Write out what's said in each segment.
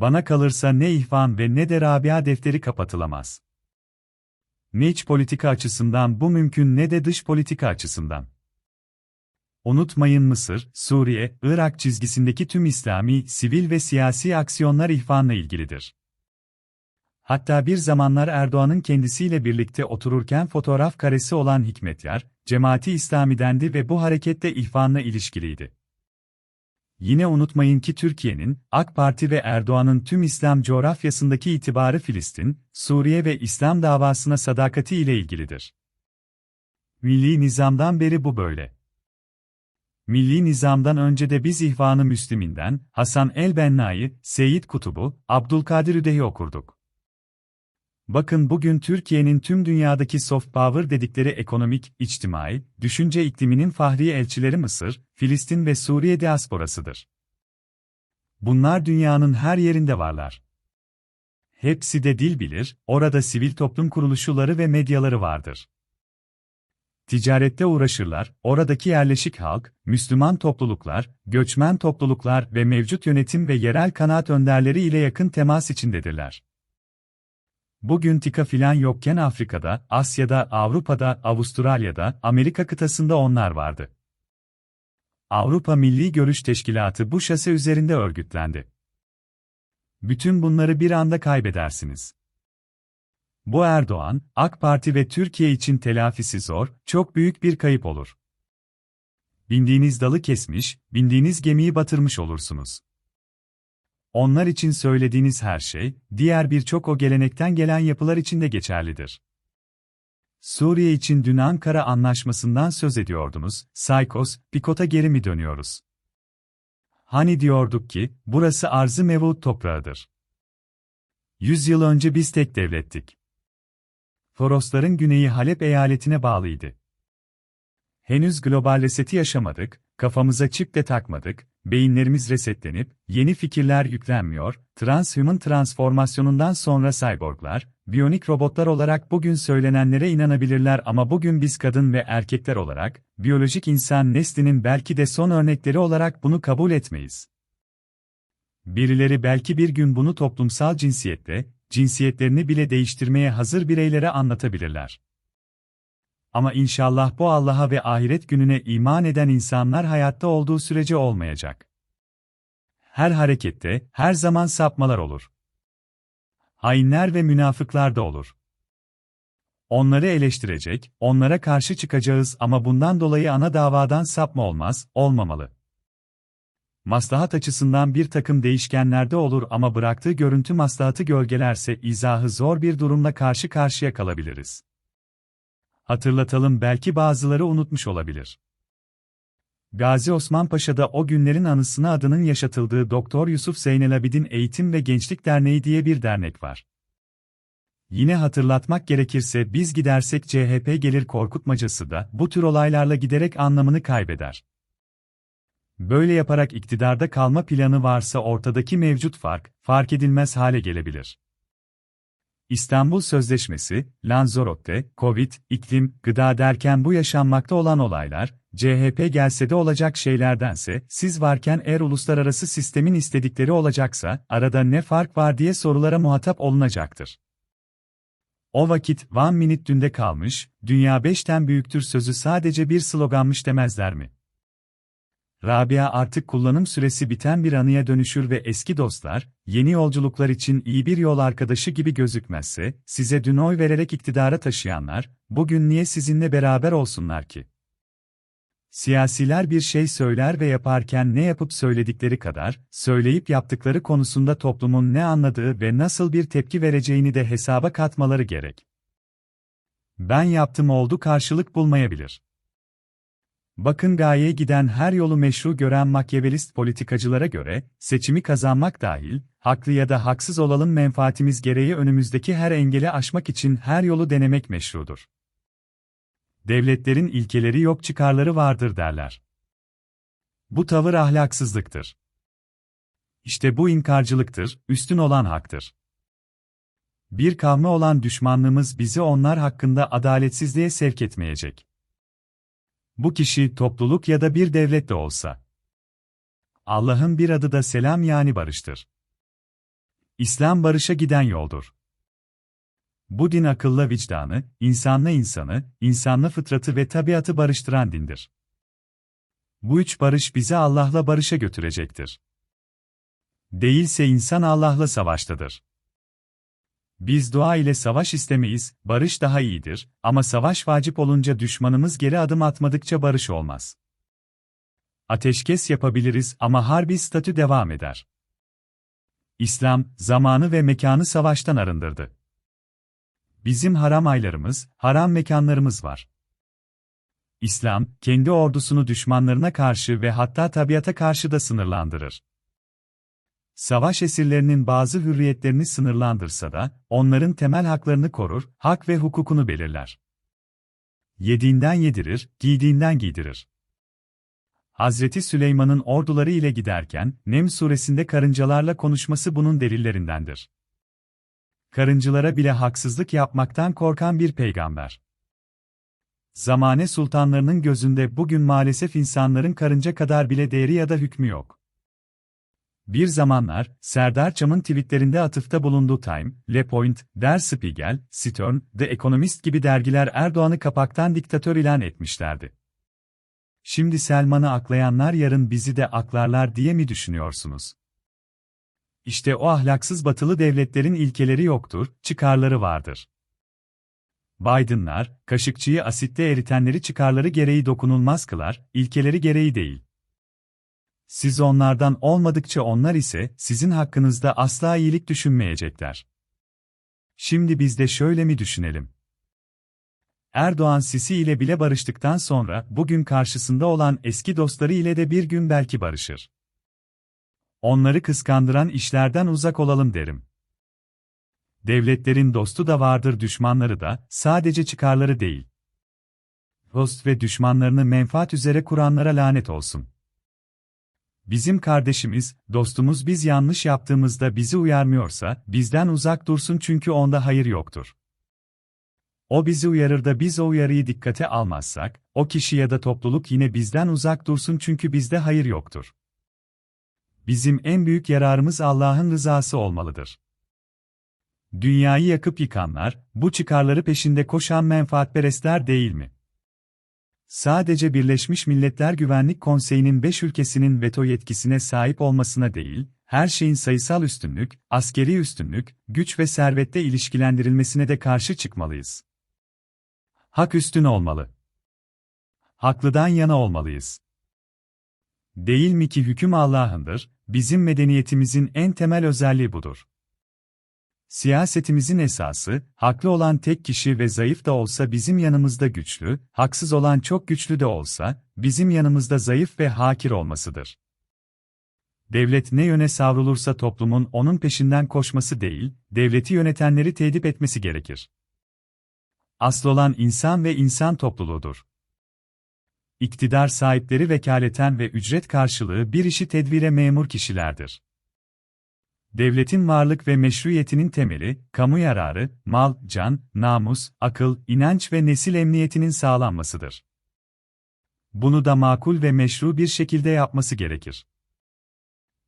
Bana kalırsa ne ihvan ve ne de Rabia defteri kapatılamaz. Ne iç politika açısından bu mümkün ne de dış politika açısından. Unutmayın Mısır, Suriye, Irak çizgisindeki tüm İslami, sivil ve siyasi aksiyonlar ihvanla ilgilidir. Hatta bir zamanlar Erdoğan'ın kendisiyle birlikte otururken fotoğraf karesi olan Hikmetyar, Cemaati İslami'dendi ve bu harekette ihvanla ilişkiliydi. Yine unutmayın ki Türkiye'nin, AK Parti ve Erdoğan'ın tüm İslam coğrafyasındaki itibarı Filistin, Suriye ve İslam davasına sadakati ile ilgilidir. Milli nizamdan beri bu böyle. Milli nizamdan önce de biz İhvan-ı Müslüminden, Hasan el-Benna'yı, Seyyid Kutub'u, Abdülkadir Üde'yi okurduk. Bakın bugün Türkiye'nin tüm dünyadaki soft power dedikleri ekonomik, içtimai, düşünce ikliminin fahri elçileri Mısır, Filistin ve Suriye diasporasıdır. Bunlar dünyanın her yerinde varlar. Hepsi de dil bilir, orada sivil toplum kuruluşları ve medyaları vardır. Ticarette uğraşırlar, oradaki yerleşik halk, Müslüman topluluklar, göçmen topluluklar ve mevcut yönetim ve yerel kanaat önderleri ile yakın temas içindedirler. Bugün tika filan yokken Afrika'da, Asya'da, Avrupa'da, Avustralya'da, Amerika kıtasında onlar vardı. Avrupa Milli Görüş Teşkilatı bu şase üzerinde örgütlendi. Bütün bunları bir anda kaybedersiniz. Bu Erdoğan, AK Parti ve Türkiye için telafisi zor, çok büyük bir kayıp olur. Bindiğiniz dalı kesmiş, bindiğiniz gemiyi batırmış olursunuz. Onlar için söylediğiniz her şey, diğer birçok o gelenekten gelen yapılar için de geçerlidir. Suriye için dün Ankara Anlaşması'ndan söz ediyordunuz, Saykos, Pikot'a geri mi dönüyoruz? Hani diyorduk ki, burası arzı mevut toprağıdır. Yüz yıl önce biz tek devlettik. Torosların güneyi Halep eyaletine bağlıydı. Henüz global reseti yaşamadık, kafamıza çip de takmadık, beyinlerimiz resetlenip, yeni fikirler yüklenmiyor, transhuman transformasyonundan sonra cyborglar, biyonik robotlar olarak bugün söylenenlere inanabilirler ama bugün biz kadın ve erkekler olarak, biyolojik insan neslinin belki de son örnekleri olarak bunu kabul etmeyiz. Birileri belki bir gün bunu toplumsal cinsiyette, cinsiyetlerini bile değiştirmeye hazır bireylere anlatabilirler. Ama inşallah bu Allah'a ve ahiret gününe iman eden insanlar hayatta olduğu sürece olmayacak. Her harekette, her zaman sapmalar olur. Hainler ve münafıklar da olur. Onları eleştirecek, onlara karşı çıkacağız ama bundan dolayı ana davadan sapma olmaz, olmamalı. Maslahat açısından bir takım değişkenlerde olur ama bıraktığı görüntü maslahatı gölgelerse izahı zor bir durumla karşı karşıya kalabiliriz. Hatırlatalım belki bazıları unutmuş olabilir. Gazi Osman Paşa'da o günlerin anısına adının yaşatıldığı Doktor Yusuf Zeynelabidin Eğitim ve Gençlik Derneği diye bir dernek var. Yine hatırlatmak gerekirse biz gidersek CHP gelir korkutmacası da bu tür olaylarla giderek anlamını kaybeder. Böyle yaparak iktidarda kalma planı varsa ortadaki mevcut fark, fark edilmez hale gelebilir. İstanbul Sözleşmesi, Lanzarote, Covid, iklim, gıda derken bu yaşanmakta olan olaylar, CHP gelse de olacak şeylerdense, siz varken eğer uluslararası sistemin istedikleri olacaksa, arada ne fark var diye sorulara muhatap olunacaktır. O vakit One Minute dünde kalmış, dünya beşten büyüktür sözü sadece bir sloganmış demezler mi? Rabia artık kullanım süresi biten bir anıya dönüşür ve eski dostlar, yeni yolculuklar için iyi bir yol arkadaşı gibi gözükmezse, size dün oy vererek iktidara taşıyanlar, bugün niye sizinle beraber olsunlar ki? Siyasiler bir şey söyler ve yaparken ne yapıp söyledikleri kadar, söyleyip yaptıkları konusunda toplumun ne anladığı ve nasıl bir tepki vereceğini de hesaba katmaları gerek. Ben yaptım oldu karşılık bulmayabilir. Bakın gayeye giden her yolu meşru gören makyavelist politikacılara göre, seçimi kazanmak dahil, haklı ya da haksız olalım menfaatimiz gereği önümüzdeki her engeli aşmak için her yolu denemek meşrudur. Devletlerin ilkeleri yok çıkarları vardır derler. Bu tavır ahlaksızlıktır. İşte bu inkarcılıktır, üstün olan haktır. Bir kavme olan düşmanlığımız bizi onlar hakkında adaletsizliğe sevk etmeyecek. Bu kişi topluluk ya da bir devlet de olsa. Allah'ın bir adı da selam yani barıştır. İslam barışa giden yoldur. Bu din akılla vicdanı, insanla insanı, insanla fıtratı ve tabiatı barıştıran dindir. Bu üç barış bizi Allah'la barışa götürecektir. Değilse insan Allah'la savaştadır. Biz dua ile savaş istemeyiz, barış daha iyidir ama savaş vacip olunca düşmanımız geri adım atmadıkça barış olmaz. Ateşkes yapabiliriz ama harbi statü devam eder. İslam, zamanı ve mekanı savaştan arındırdı. Bizim haram aylarımız, haram mekanlarımız var. İslam, kendi ordusunu düşmanlarına karşı ve hatta tabiata karşı da sınırlandırır. Savaş esirlerinin bazı hürriyetlerini sınırlandırsa da, onların temel haklarını korur, hak ve hukukunu belirler. Yediğinden yedirir, giydiğinden giydirir. Hazreti Süleyman'ın orduları ile giderken, Nem suresinde karıncalarla konuşması bunun delillerindendir. Karıncılara bile haksızlık yapmaktan korkan bir peygamber. Zamane sultanlarının gözünde bugün maalesef insanların karınca kadar bile değeri ya da hükmü yok. Bir zamanlar, Serdar Çam'ın tweetlerinde atıfta bulunduğu Time, Le Point, Der Spiegel, Stern, The Economist gibi dergiler Erdoğan'ı kapaktan diktatör ilan etmişlerdi. Şimdi Selman'ı aklayanlar yarın bizi de aklarlar diye mi düşünüyorsunuz? İşte o ahlaksız batılı devletlerin ilkeleri yoktur, çıkarları vardır. Biden'lar, Kaşıkçı'yı asitte eritenleri çıkarları gereği dokunulmaz kılar, ilkeleri gereği değil. Siz onlardan olmadıkça onlar ise sizin hakkınızda asla iyilik düşünmeyecekler. Şimdi biz de şöyle mi düşünelim? Erdoğan Sisi ile bile barıştıktan sonra bugün karşısında olan eski dostları ile de bir gün belki barışır. Onları kıskandıran işlerden uzak olalım derim. Devletlerin dostu da vardır düşmanları da, sadece çıkarları değil. Dost ve düşmanlarını menfaat üzere kuranlara lanet olsun. Bizim kardeşimiz, dostumuz biz yanlış yaptığımızda bizi uyarmıyorsa, bizden uzak dursun çünkü onda hayır yoktur. O bizi uyarır da biz o uyarıyı dikkate almazsak, o kişi ya da topluluk yine bizden uzak dursun çünkü bizde hayır yoktur. Bizim en büyük yararımız Allah'ın rızası olmalıdır. Dünyayı yakıp yıkanlar, bu çıkarları peşinde koşan menfaatperestler değil mi? Sadece Birleşmiş Milletler Güvenlik Konseyi'nin 5 ülkesinin veto yetkisine sahip olmasına değil, her şeyin sayısal üstünlük, askeri üstünlük, güç ve servette ilişkilendirilmesine de karşı çıkmalıyız. Hak üstün olmalı. Haklıdan yana olmalıyız. Değil mi ki hüküm Allah'ındır, bizim medeniyetimizin en temel özelliği budur. Siyasetimizin esası, haklı olan tek kişi ve zayıf da olsa bizim yanımızda güçlü, haksız olan çok güçlü de olsa, bizim yanımızda zayıf ve hakir olmasıdır. Devlet ne yöne savrulursa toplumun onun peşinden koşması değil, devleti yönetenleri tedip etmesi gerekir. Asıl olan insan ve insan topluluğudur. İktidar sahipleri vekaleten ve ücret karşılığı bir işi tedbire memur kişilerdir. Devletin varlık ve meşruiyetinin temeli, kamu yararı, mal, can, namus, akıl, inanç ve nesil emniyetinin sağlanmasıdır. Bunu da makul ve meşru bir şekilde yapması gerekir.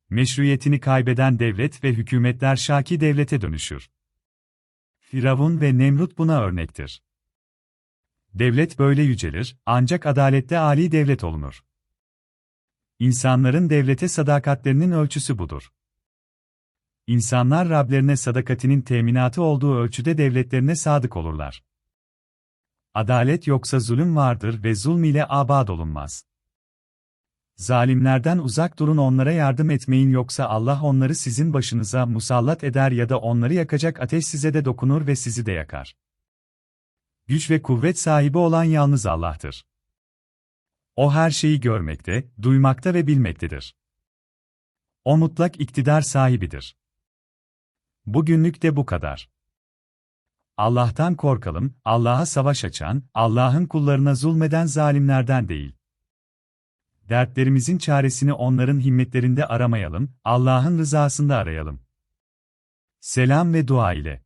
Meşruiyetini kaybeden devlet ve hükümetler şaki devlete dönüşür. Firavun ve Nemrut buna örnektir. Devlet böyle yücelir, ancak adalette âli devlet olunur. İnsanların devlete sadakatlerinin ölçüsü budur. İnsanlar Rablerine sadakatinin teminatı olduğu ölçüde devletlerine sadık olurlar. Adalet yoksa zulüm vardır ve zulm ile abad olunmaz. Zalimlerden uzak durun onlara yardım etmeyin yoksa Allah onları sizin başınıza musallat eder ya da onları yakacak ateş size de dokunur ve sizi de yakar. Güç ve kuvvet sahibi olan yalnız Allah'tır. O her şeyi görmekte, duymakta ve bilmektedir. O mutlak iktidar sahibidir. Bugünlük de bu kadar. Allah'tan korkalım, Allah'a savaş açan, Allah'ın kullarına zulmeden zalimlerden değil. Dertlerimizin çaresini onların himmetlerinde aramayalım, Allah'ın rızasında arayalım. Selam ve dua ile.